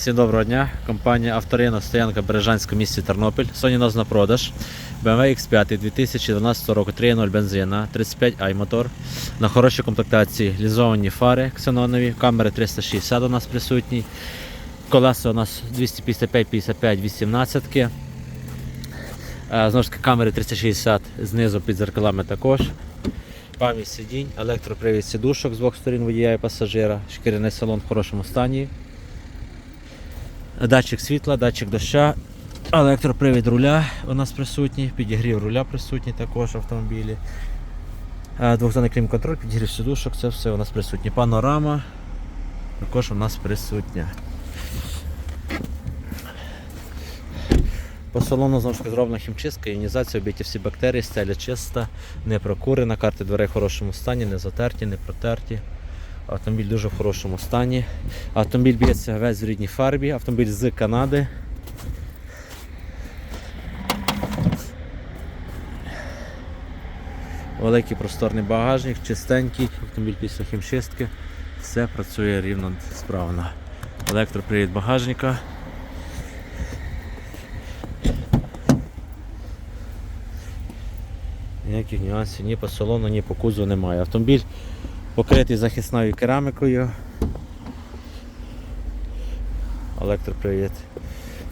Всім доброго дня. Компанія Авторина, стоянка Бережанська в місті Тернопіль. Сьогодні у нас на продаж BMW X5 2012 року 3.0 бензина, 35i мотор. На хорошій комплектації лізовані фари ксенонові, камери 360 у нас присутні. Колеса у нас 255-55 18 Знову ж таки камери 360 знизу під зеркалами також. Пам'ять сидінь, електропривід сідушок з двох сторін водія і пасажира, шкіряний салон в хорошому стані. Датчик світла, датчик доща, електропривід руля у нас присутній, підігрів руля присутній також в автомобілі. Е, Двохзонний клім-контроль, підігрів сідушок, це все у нас присутнє. Панорама також у нас присутня. По салону знову ж таки зроблена хімчистка, іонізація, обійті всі бактерії, стеля чиста, не прокурена, карти дверей в хорошому стані, не затерті, не протерті. Автомобіль дуже в хорошому стані. Автомобіль б'ється весь в рідній фарбі, автомобіль з Канади. Великий просторний багажник, чистенький, автомобіль після хімчистки. Все працює рівно справно. Електропривід багажника. Ніяких нюансів ні по салону, ні по кузову немає. Автомобіль покритий захисною керамікою. Електропривід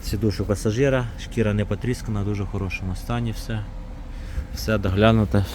сідушок пасажира, шкіра не потріскана, в дуже хорошому стані все. Все доглянуте,